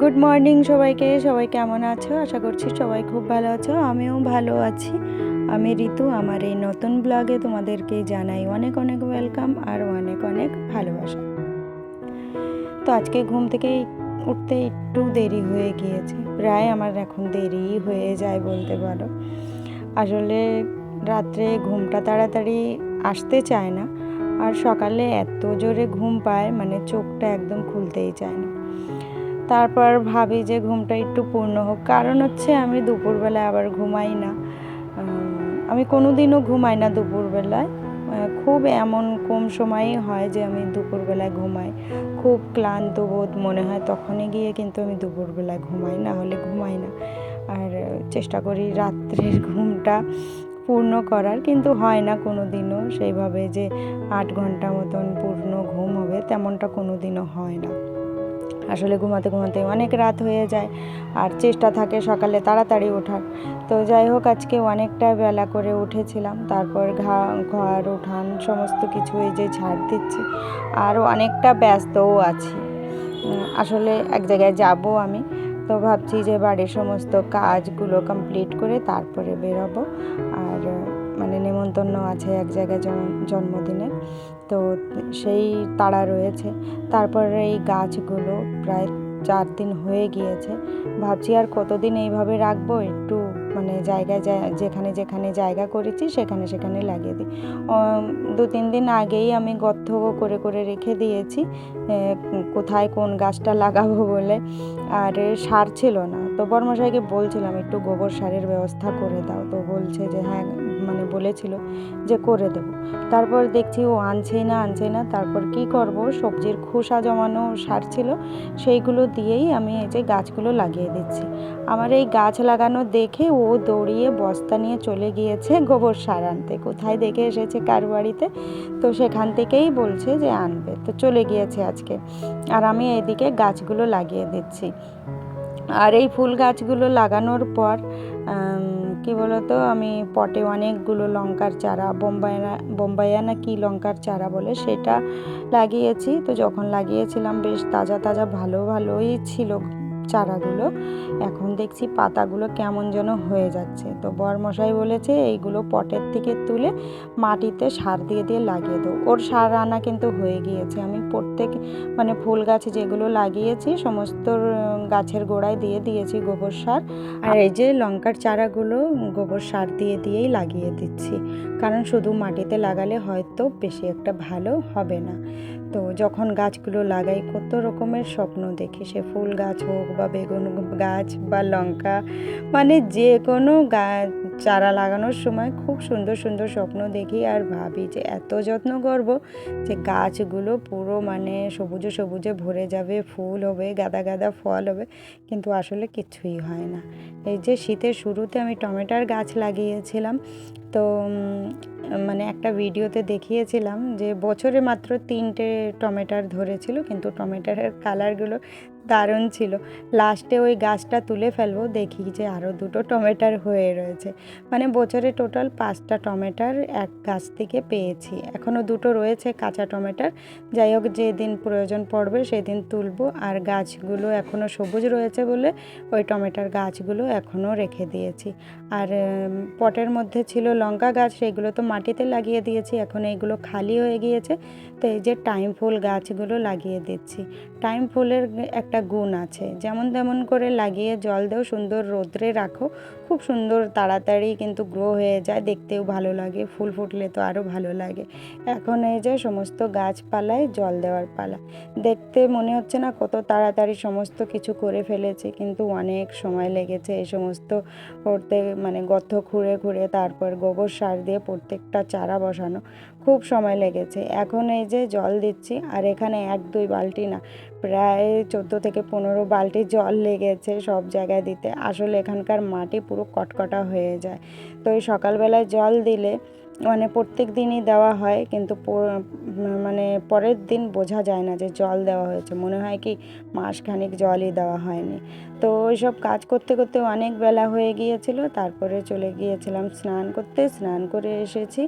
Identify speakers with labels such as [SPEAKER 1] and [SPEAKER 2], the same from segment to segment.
[SPEAKER 1] Good morning সবাইকে, সবাই কেমন আছো? আশা করছি সবাই খুব ভালো আছো, আমিও ভালো আছি। আমি ঋতু, আমার এই নতুন ব্লগে তোমাদেরকে জানাই অনেক অনেক ওয়েলকাম আর অনেক অনেক ভালোবাসা। তো আজকে ঘুম থেকে উঠতে একটু দেরি হয়ে গিয়েছে, প্রায় আমার এখন দেরি হয়ে যায় বলতে পারো। আসলে রাত্রে ঘুমটা তাড়াতাড়ি আসতে চায় না, আর সকালে এত জোরে ঘুম পায় মানে চোখটা একদম খুলতেই চায় না। তারপর ভাবি যে ঘুমটা একটু পূর্ণ হোক। কারণ হচ্ছে আমি দুপুরবেলায় আবার ঘুমাই না। আমি কোনো দিনও ঘুমাই না দুপুরবেলায়। খুব এমন কম সময়ই হয় যে আমি দুপুরবেলায় ঘুমাই। খুব ক্লান্ত বোধ মনে হয় তখনই গিয়ে কিন্তু আমি দুপুরবেলায় ঘুমাই, না হলে ঘুমাই না। আর চেষ্টা করি রাত্রের ঘুমটা পূর্ণ করার, কিন্তু হয় না কোনো দিনও সেইভাবে যে আট ঘণ্টা মতন পূর্ণ ঘুম হবে, তেমনটা কোনো দিনও হয় না। আসলে ঘুমাতে ঘুমাতে অনেক রাত হয়ে যায় আর চেষ্টা থাকে সকালে তাড়াতাড়ি ওঠার। তো যাই হোক, আজকে অনেকটা বেলা করে উঠেছিলাম। তারপর ঘা, ঘর, উঠান সমস্ত কিছু এই যে ঝাড় দিচ্ছি আর অনেকটা ব্যস্তও আছি। আসলে এক জায়গায় যাব আমি। তো ভাবছি যে বাড়ির সমস্ত কাজগুলো কমপ্লিট করে তারপরে বেরোবো। আর মানে নেমন্তন্ন আছে এক জায়গায় জন- জন্মদিনের তো সেই তাড়া রয়েছে। তারপরে এই গাছগুলো প্রায় চার দিন হয়ে গিয়েছে। ভাবছি আর কতদিন এইভাবে রাখব? একটু মানে জায়গায় যেখানে যেখানে জায়গা করেছি সেখানে সেখানে লাগিয়ে দিই। দু তিন দিন আগেই আমি গর্থ করে করে রেখে দিয়েছি কোথায় কোন গাছটা লাগাবো বলে। আর সার ছিল না। তো বর্মশাইকে বলছিলাম, একটু গোবর সারের ব্যবস্থা করে দাও। তো বলছে যে হ্যাঁ মানে বলেছিল যে করে দেবো। তারপর দেখছি ও আনছেই না আনছেই না, তারপর কি করব? সবজির খোসা জমানো সার ছিল, সেইগুলো দিয়েই আমি এই যে গাছগুলো লাগিয়ে দিচ্ছি। আমার এই গাছ লাগানো দেখে ও দৌড়িয়ে বস্তা নিয়ে চলে গিয়েছে গোবর সার আনতে। কোথায় দেখে এসেছে? কার বাড়িতে? তো সেখান থেকেই বলছে যে আনবে। তো চলে গিয়েছে আজকে। আর আমি এদিকে গাছগুলো লাগিয়ে দিচ্ছি। আর এই ফুল গাছগুলো লাগানোর পর কি বলতো? আমি পটে অনেকগুলো লঙ্কার চারা বোম্বাইয়া বোম্বাইয়া না কি লঙ্কার চারা বলে সেটা লাগিয়েছি। তো যখন লাগিয়েছিলাম, বেশ তাজা তাজা ভালো ভালোই ছিল। চারাগুলো। এখন দেখছি পাতাগুলো কেমন যেন হয়ে যাচ্ছে। তো বরমশাই বলেছে, এইগুলো পটের থেকে তুলে মাটিতে সার দিয়ে দিয়ে লাগিয়ে দেবো ওর সার আনা কিন্তু হয়ে গিয়েছে। আমি প্রত্যেক মানে ফুল গাছ যেগুলো লাগিয়েছি, সমস্ত গাছের গোড়ায় দিয়ে দিয়েছি গোবর সার। আর এই যে লঙ্কার চারাগুলো গোবর সার দিয়ে দিয়েই লাগিয়ে দিচ্ছি। কারণ শুধু মাটিতে লাগালে হয়তো বেশি একটা ভালো হবে না। তো যখন গাছগুলো লাগাই, কত রকমের স্বপ্ন দেখি। সে ফুল গাছ হোক বা বেগুন গাছ বা লঙ্কা মানে যে কোনো গাছ চারা লাগানোর সময় খুব সুন্দর সুন্দর স্বপ্ন দেখি আর ভাবি যে এত যত্ন করব যে গাছগুলো পুরো মানে সবুজে সবুজে ভরে যাবে, ফুল হবে, গাদা গাদা ফল হবে, কিন্তু আসলে কিছুই হয় না। এই যে শীতের শুরুতে আমি টমেটোর গাছ লাগিয়েছিলাম তো মানে একটা ভিডিওতে দেখিয়েছিলাম যে বছরে মাত্র তিনটে টমেটার ধরেছিল কিন্তু টমেটারের কালারগুলো দারুণ ছিল। লাস্টে ওই গাছটা তুলে ফেলব, দেখি যে আরও দুটো টমেটার হয়ে রয়েছে। মানে বছরে টোটাল পাঁচটা টমেটার এক গাছ থেকে পেয়েছি। এখনও দুটো রয়েছে কাঁচা টমেটার। যাই হোক, যেদিন প্রয়োজন পড়বে সেদিন তুলবো। আর গাছগুলো এখনও সবুজ রয়েছে বলে ওই টমেটার গাছগুলো এখনও রেখে দিয়েছি। আর পটের মধ্যে ছিল লঙ্কা গাছ, সেগুলো তো মাটিতে লাগিয়ে দিয়েছি। এখন এইগুলো খালি হয়ে গিয়েছে। তো এই যে টাইম ফুল গাছগুলো লাগিয়ে দিচ্ছি। টাইম ফুলের একটা গুণ আছে। যেমন তেমন করে লাগিয়ে জল দেও, সুন্দর রোদ্রে রাখো। খুব সুন্দর তাড়াতাড়ি কিন্তু গ্রো হয়ে যায়, দেখতেও ভালো লাগে, ফুল ফুটলে তো আরও ভালো লাগে। এখন এই যে সমস্ত গাছপালায় জল দেওয়ার পালা। দেখতে মনে হচ্ছে না কত তাড়াতাড়ি সমস্ত কিছু করে ফেলেছি, কিন্তু অনেক সময় লেগেছে এই সমস্ত করতে মানে গর্ত খুঁড়ে খুঁড়ে তারপর গোবর সার দিয়ে প্রত্যেকটা চারা বসানো। খুব সময় লেগেছে। এখন এই যে জল দিচ্ছি, আর এখানে এক দুই বালতি না প্রায় চোদ্দ থেকে পনেরো বালতি জল লেগেছে সব জায়গায় দিতে। আসলে এখানকার মাটি পুরো কটকটা হয়ে যায়। তো এই সকালবেলায় জল দিলে মানে প্রত্যেক দিনই দেওয়া হয়, কিন্তু মানে পরের দিন বোঝা যায় না যে জল দেওয়া হয়েছে। মনে হয় কি মাসখানিক জলই দেওয়া হয়নি। তো ওইসব কাজ করতে করতে অনেক বেলা হয়ে গিয়েছিল, তারপরে চলে গিয়েছিলাম স্নান করতে। স্নান করে এসেছি,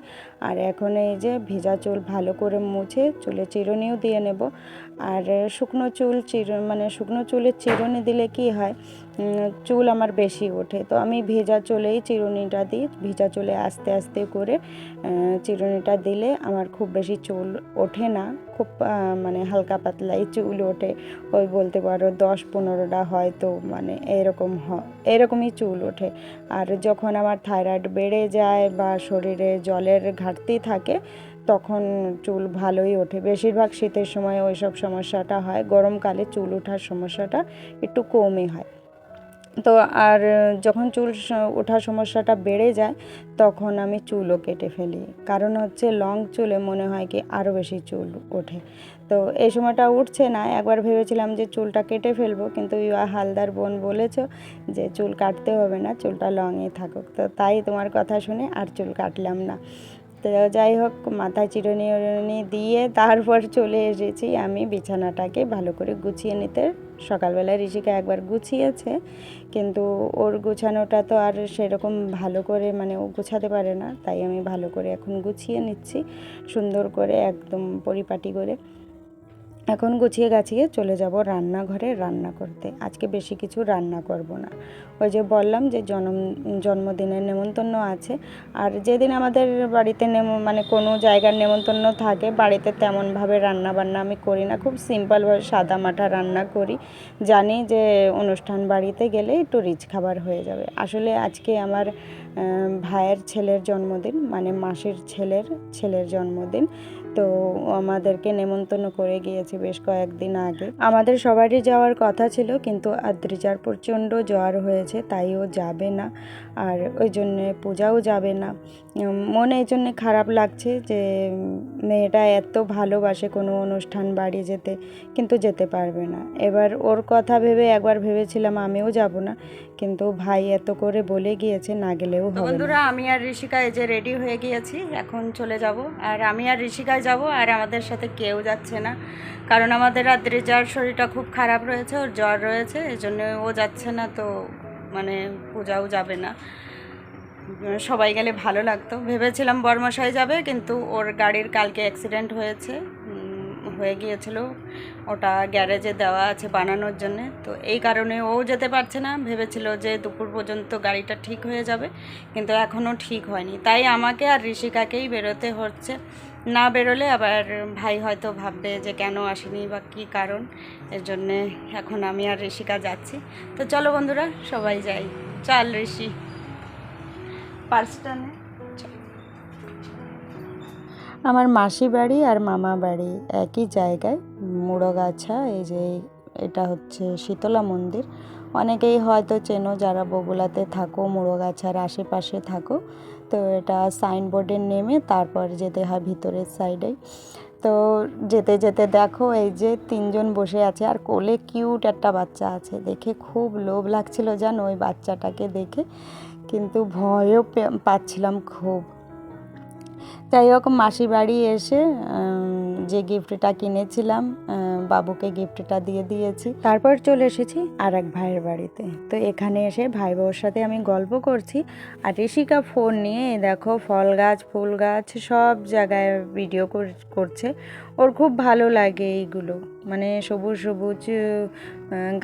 [SPEAKER 1] আর এখন এই যে ভেজা চুল ভালো করে মুছে চুলে চিরুনিও দিয়ে নেব। আর শুকনো চুল চির মানে শুকনো চুলের চিরুনি দিলে কি হয় চুল আমার বেশি ওঠে। তো আমি ভেজা চুলেই চিরুনিটা দিই, ভেজা চুলে আস্তে আস্তে করে চিরুনিটা দিলে আমার খুব বেশি চুল ওঠে না। খুব মানে হালকা পাতলাই চুল ওঠে। ওই বলতে পারো দশ পনেরোটা হয়তো মানে এরকম এরকমই চুল ওঠে। আর যখন আমার থাইরয়েড বেড়ে যায় বা শরীরে জলের ঘাটতি থাকে, তখন চুল ভালোই ওঠে। বেশিরভাগ শীতের সময় ওই সব সমস্যাটা হয়। গরমকালে চুল ওঠার সমস্যাটা একটু কমই হয়। তো আর যখন চুল ওঠার সমস্যাটা বেড়ে যায়, তখন আমি চুলও কেটে ফেলি। কারণ হচ্ছে লং চুলে মনে হয় কি আরও বেশি চুল ওঠে। তো এই সময়টা উঠছে না, একবার ভেবেছিলাম যে চুলটা কেটে ফেলব, কিন্তু ইয়া হালদার বোন বলেছ যে চুল কাটতে হবে না, চুলটা লংই থাকুক। তো তাই তোমার কথা শুনে আর চুল কাটলাম না। তো যাই হোক মাথায় চিরুনি উরুনি দিয়ে তারপর চলে এসেছি আমি বিছানাটাকে ভালো করে গুছিয়ে নিতে। সকালবেলায় ঋষিকা একবার গুছিয়েছে, কিন্তু ওর গুছানোটা তো আর সেরকম ভালো করে মানে ও গুছাতে পারে না, তাই আমি ভালো করে এখন গুছিয়ে নিচ্ছি, সুন্দর করে একদম পরিপাটি করে। এখন গুছিয়ে গাছিয়ে চলে যাব রান্নাঘরে রান্না করতে। আজকে বেশি কিছু রান্না করব না। ওই যে বললাম যে জন্ম, জন্মদিনের নেমন্তন্ন আছে। আর যেদিন আমাদের বাড়িতে নেম মানে কোনো জায়গার নেমন্তন্ন থাকে, বাড়িতে তেমনভাবে রান্না বান্না আমি করি না। খুব সিম্পলভাবে সাদা মাঠা রান্না করি। জানি যে অনুষ্ঠান বাড়িতে গেলে একটু রিচ খাবার হয়ে যাবে। আসলে আজকে আমার ভাইয়ের ছেলের জন্মদিন মানে মাসির ছেলের ছেলের জন্মদিন। তো আমাদেরকে নেমন্তন্ন করে গিয়েছে বেশ কয়েকদিন আগে। আমাদের সবারই যাওয়ার কথা ছিল, কিন্তু আদ্রিজার প্রচণ্ড জ্বর হয়েছে, তাইও যাবে না, আর ওই জন্যে পূজাও যাবে না। মনে এই জন্যে খারাপ লাগছে যে, মেয়েটা এত ভালোবাসে কোনো অনুষ্ঠান বাড়ি যেতে, কিন্তু যেতে পারবে না। এবার ওর কথা ভেবে একবার ভেবেছিলাম আমিও যাব না, কিন্তু ভাই এত করে বলে গিয়েছে, না গেলেও
[SPEAKER 2] বন্ধুরা, আমি আর ঋষিকা এই যে রেডি হয়ে গিয়েছি, এখন চলে যাব। আর আমি আর ঋষিকায় যাব আর আমাদের সাথে কেউ যাচ্ছে না। কারণ আমাদের রাত্রে যার শরীরটা খুব খারাপ রয়েছে, ওর জ্বর রয়েছে, এই জন্য ও যাচ্ছে না তো মানে পূজাও যাবে না। সবাই গেলে ভালো লাগতো। ভেবেছিলাম বর্মশাই যাবে, কিন্তু ওর গাড়ির কালকে অ্যাক্সিডেন্ট হয়েছে। হয়ে গিয়েছিল। ওটা গ্যারেজে দেওয়া আছে বানানোর জন্য। তো এই কারণে ও যেতে পারছে না। ভেবেছিল যে দুপুর পর্যন্ত গাড়িটা ঠিক হয়ে যাবে। কিন্তু এখনও ঠিক হয়নি। তাই আমাকে আর ঋষিকাকেই বেরোতে হচ্ছে। না বেরোলে আবার ভাই হয়তো ভাববে যে কেন আসেনি বা কী কারণ। এর জন্যে এখন আমি আর ঋষিকা যাচ্ছি। তো চলো বন্ধুরা, সবাই যাই। চল ঋষি। পার্সটা নে।
[SPEAKER 1] আমার মাসি বাড়ি আর মামা বাড়ি একই জায়গায়। মুড়োগাছা, এই যে এটা হচ্ছে শীতলা মন্দির। অনেকেই হয়তো চেনো যারা বগুলাতে থাকো, মুড়োগাছার আশেপাশে থাকো। তো এটা সাইনবোর্ডে নেমে তারপর যেতে হয় ভিতরের সাইডে। তো যেতে যেতে দেখো এই যে তিনজন বসে আছে আর কোলে কিউট একটা বাচ্চা আছে। দেখে খুব লোভ লাগছিল জানো ওই বাচ্চাটাকে দেখে। কিন্তু ভয়ও পাচ্ছিলাম খুব। যাই হোক, মাসি বাড়ি এসে যে গিফটটা কিনেছিলাম বাবুকে গিফটটা দিয়ে দিয়েছি। তারপর চলে এসেছি আর এক ভাইয়ের বাড়িতে। তো এখানে এসে ভাই বউর সাথে আমি গল্প করছি। আর ঋষিকা ফোন নিয়ে দেখো, ফল গাছ, ফুল গাছ, সব জায়গায় ভিডিও করছে। ওর খুব ভালো লাগে এইগুলো। মানে সবুজ সবুজ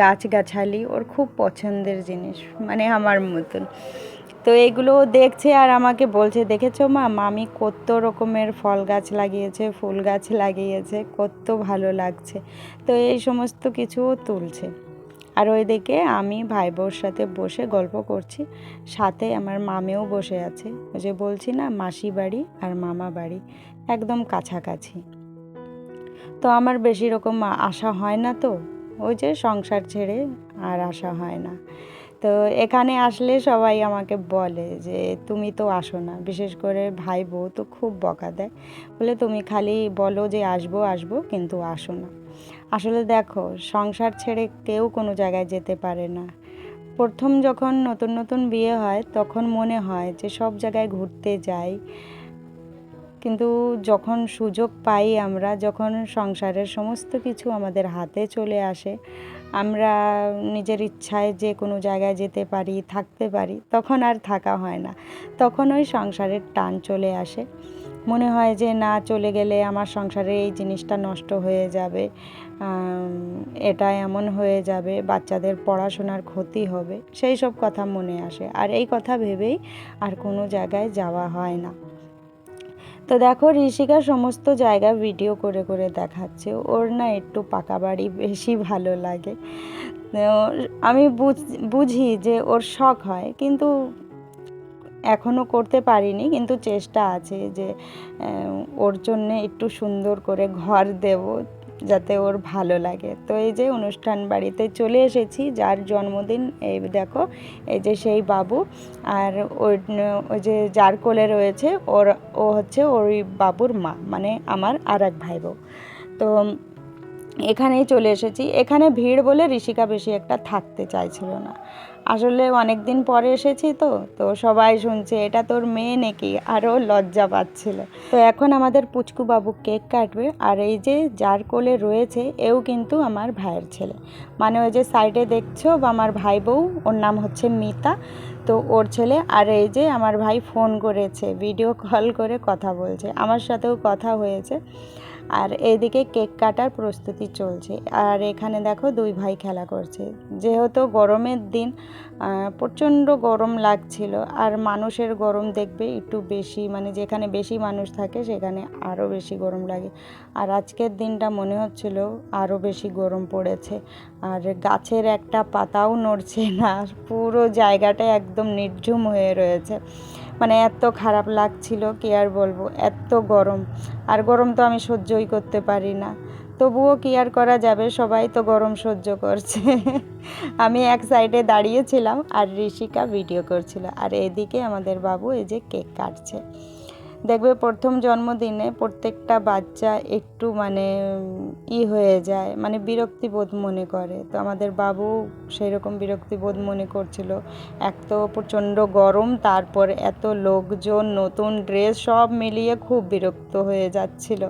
[SPEAKER 1] গাছগাছালি ওর খুব পছন্দের জিনিস। মানে আমার মতন। তো এগুলো দেখছে আর আমাকে বলছে, দেখেছ মা, মামি কত রকমের ফল গাছ লাগিয়েছে, ফুল গাছ লাগিয়েছে, কত ভালো লাগছে। তো এই সমস্ত কিছুও তুলছে। আর ওইদিকে আমি ভাই বউর সাথে বসে গল্প করছি, সাথে আমার মামেও বসে আছে। ওই যে বলছি না, মাসি বাড়ি আর মামা বাড়ি, একদম কাছাকাছি। তো আমার বেশি রকম আশা হয় না তো, ওই যে সংসার ছেড়ে আর আশা হয় না। তো এখানে আসলে সবাই আমাকে বলে যে, তুমি তো আসো না। বিশেষ করে ভাই বউ তো খুব বকা দেয়। বলে, তুমি খালি বলো যে আসব আসব, কিন্তু আসো না। আসলে দেখো, সংসার ছেড়ে কেউ কোনো জায়গায় যেতে পারে না। প্রথম যখন নতুন নতুন বিয়ে হয়, তখন মনে হয় যে সব জায়গায় ঘুরতে যাই। কিন্তু যখন সুযোগ পাই আমরা, যখন সংসারের সমস্ত কিছু আমাদের হাতে চলে আসে আমরা নিজের ইচ্ছায় যে কোনো জায়গায় যেতে পারি, থাকতে পারি, তখন আর থাকা হয় না। তখন ওই সংসারের টান চলে আসে। মনে হয় যে না, চলে গেলে আমার সংসারে এই জিনিসটা নষ্ট হয়ে যাবে এটা এমন হয়ে যাবে, বাচ্চাদের পড়াশোনার ক্ষতি হবে। সেই সব কথা মনে আসে। আর এই কথা ভেবেই আর কোনো জায়গায় যাওয়া হয় না। তো দেখো ঋষিকা সমস্ত জায়গা ভিডিও করে করে দেখাচ্ছে। ওর না একটু পাকা বাড়ি বেশি ভালো লাগে। আমি বুঝি যে ওর শখ হয়, কিন্তু এখনও করতে পারিনি, কিন্তু চেষ্টা আছে যে ওর জন্যে একটু সুন্দর করে ঘর দেব। যাতে ওর ভালো লাগে। তো এই যে অনুষ্ঠান বাড়িতে চলে এসেছি, যার জন্মদিন এই দেখো, এই যে সেই বাবু আর ওই ওই যে যার কোলে রয়েছে, ওর, ও হচ্ছে ওই বাবুর মা মানে আমার আর এক ভাই তো এখানেই চলে এসেছি। এখানে ভিড় বলে ঋষিকা বেশি একটা থাকতে চাইছিল না। আসলে অনেক দিন পরে এসেছি তো তো সবাই শুনছে, এটা তোর মেয়ে নাকি? আরও লজ্জা পাচ্ছিল। তো এখন আমাদের পুচকু বাবু কেক কাটবে আর এই যে যার কোলে রয়েছে, এও কিন্তু আমার ভাইয়ের ছেলে। মানে ওই যে সাইডে দেখছ বা আমার ভাই বউ, ওর নাম হচ্ছে মিতা। তো ওর ছেলে আর এই যে আমার ভাই ফোন করেছে, ভিডিও কল করে কথা বলছে। আমার সাথেও কথা হয়েছে। আর এইদিকে কেক কাটার প্রস্তুতি চলছে। আর এখানে দেখো দুই ভাই খেলা করছে। যেহেতু গরমের দিন প্রচণ্ড গরম লাগছিল আর মানুষের গরম দেখবে একটু বেশি মানে যেখানে বেশি মানুষ থাকে সেখানে আরও বেশি গরম লাগে। আর আজকের দিনটা মনে হচ্ছিল আরও বেশি গরম পড়েছে। আর গাছের একটা পাতাও নড়ছে না, পুরো জায়গাটা একদম নির্ঝুম হয়ে রয়েছে। মানে এত খারাপ লাগছিল, কি আর বলব? এত গরম। আর গরম তো আমি সহ্যই করতে পারি না। তবুও কি আর করা যাবে? সবাই তো গরম সহ্য করছে। আমি এক সাইডে দাঁড়িয়েছিলাম আর ঋষিকা ভিডিও করছিল। আর এদিকে আমাদের বাবু এই যে কেক কাটছে। দেখবে প্রথম জন্মদিনে প্রত্যেকটা বাচ্চা একটু মানে ই হয়ে যায় মানে বিরক্তিবোধ মনে করে। তো আমাদের বাবু সেই রকম বিরক্তিবোধ মনে করছিল। এক তো প্রচণ্ড গরম, তারপর এত লোকজন, নতুন ড্রেস, সব মিলিয়ে খুব বিরক্ত হয়ে যাচ্ছিল।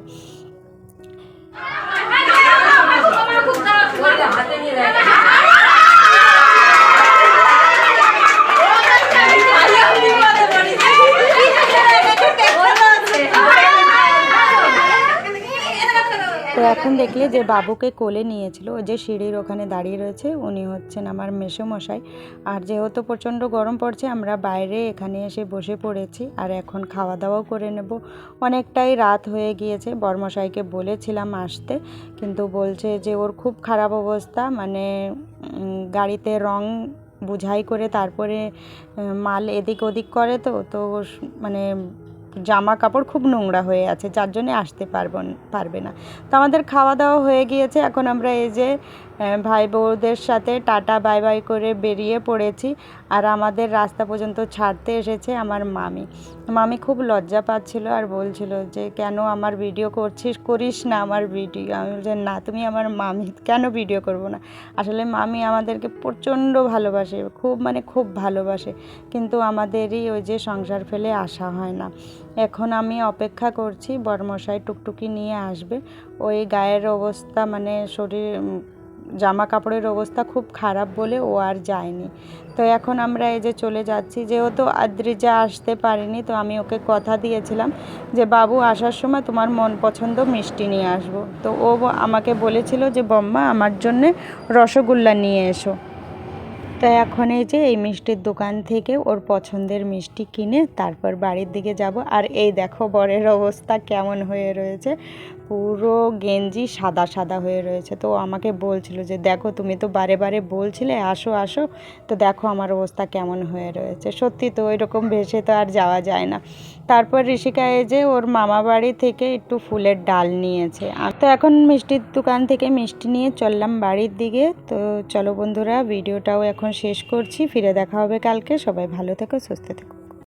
[SPEAKER 1] তো এখন দেখলে যে বাবুকে কোলে নিয়েছিল, ওই যে সিঁড়ির ওখানে দাঁড়িয়ে রয়েছে, উনি হচ্ছেন আমার মেসোমশাই। আর যেহেতু প্রচণ্ড গরম পড়ছে, আমরা বাইরে এখানে এসে বসে পড়েছি, আর এখন খাওয়া দাওয়াও করে নেব। অনেকটাই রাত হয়ে গিয়েছে, বরমশাইকে বলেছিলাম আসতে, কিন্তু বলছে যে ওর খুব খারাপ অবস্থা মানে গাড়িতে রং বুঝাই করে তারপরে মাল এদিক ওদিক করে তো তো মানে জামা কাপড় খুব নোংরা হয়ে আছে, যার জন্যে আসতে পারব পারবে না। তো আমাদের খাওয়া দাওয়া হয়ে গিয়েছে, এখন আমরা এই যে ভাই বউদের সাথে টাটা, বাই বাই করে বেরিয়ে পড়েছি। আর আমাদের রাস্তা পর্যন্ত ছাড়তে এসেছে আমার মামি। মামি খুব লজ্জা পাচ্ছিল আর বলছিল যে, কেন আমার ভিডিও করছিস, করিস না আমার ভিডিও আমি বলছি না, তুমি আমার মামি, কেন ভিডিও করব না? আসলে মামি আমাদেরকে প্রচণ্ড ভালোবাসে, খুব মানে খুব ভালোবাসে। কিন্তু আমাদেরই ওই যে সংসার ফেলে আসা হয় না। এখন আমি অপেক্ষা করছি, বরমশাই টুকটুকি নিয়ে আসবে। ওই গায়ের অবস্থা মানে শরীর জামা কাপড়ের অবস্থা খুব খারাপ বলে ও আর যায়নি। তো এখন আমরা এই যে চলে যাচ্ছি, যেহেতু আদ্রিজা আসতে পারেনি, তো আমি ওকে কথা দিয়েছিলাম যে, বাবু, আসার সময় তোমার মন পছন্দ মিষ্টি নিয়ে আসব। তো ও আমাকে বলেছিল যে, বম্মা, আমার জন্যে রসগোল্লা নিয়ে এসো। তো এখন এই যে, এই মিষ্টির দোকান থেকে ওর পছন্দের মিষ্টি কিনে তারপর বাড়ির দিকে যাব। আর এই দেখো বরের অবস্থা কেমন হয়ে রয়েছে। পুরো গেঞ্জি সাদা সাদা হয়ে রয়েছে। তো আমাকে বলছিল যে, দেখো, তুমি তো বারে বারে বলছিলে, আসো আসো। তো দেখো আমার অবস্থা কেমন হয়ে রয়েছে। সত্যি তো ওই রকম ভেসে তো আর যাওয়া যায় না। তারপর ঋষিকা এই যে, ওর মামা বাড়ি থেকে একটু ফুলের ডাল নিয়েছে। আর তো এখন মিষ্টির দোকান থেকে মিষ্টি নিয়ে চললাম বাড়ির দিকে। তো চলো বন্ধুরা, ভিডিওটাও এখন শেষ করছি। ফিরে দেখা হবে কালকে। সবাই ভালো থেকো সুস্থ থেকো।